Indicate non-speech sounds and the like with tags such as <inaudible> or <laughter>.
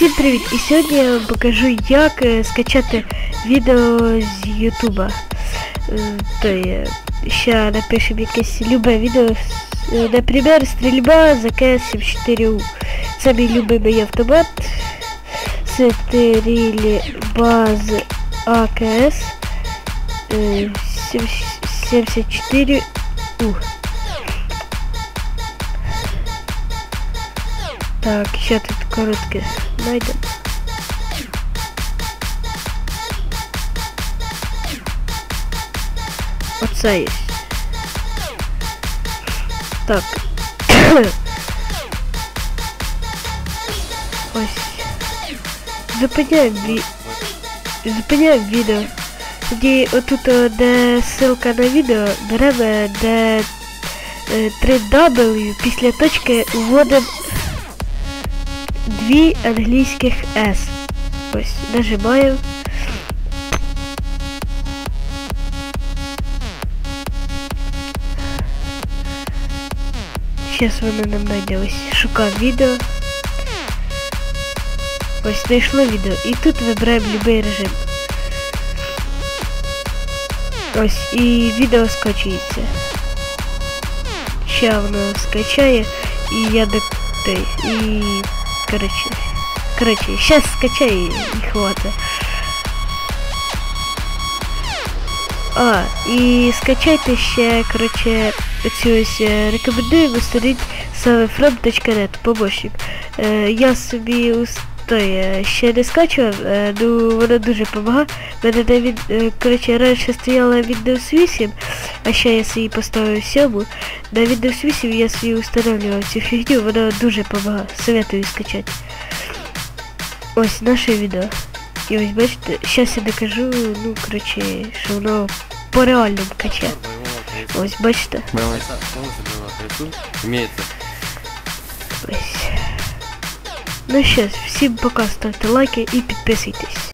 Всім привіт! І сьогодні я вам покажу, як е, скачати відео з Ютуба. То є, ще напишемо якесь любе відео, е, наприклад, стрільба за КС-74У. Це мій любимий автомат. Стрільба з АКС е, 74У. Так, ще тут коротке знайдемо. Оце є. Так. <coughs> Ось. Зупиняємо ві... Зупиняємо відео. Тоді отут, де ссылка на відео, беремо де 3W після точки вводимо дві англійських S. Ось, нажимаємо. Зараз воно нам знайде шукав відео. Ось знайшло відео. І тут вибираємо будь-який режим. Ось і відео скачується. Ще воно скачає і я той. І короче. Короче, сейчас скачай и хватит. А, і скачайте ще, короче, цю ось е, рекомендую створити саме from.net, помощник. Е, я собі устоє ще не скачував, е, ну вона дуже допомагає. Мене на від, е, короче, раніше стояла Windows 8, а ще я собі поставив 7. На Windows 8 я собі установлював цю фігню, вона дуже допомагає. Советую скачати. Ось наше відео. І ось бачите, зараз я докажу, ну, короче, що воно по реальному качає. Ось бачите. Ось. Ну що, всім пока, ставте лайки і підписуйтесь.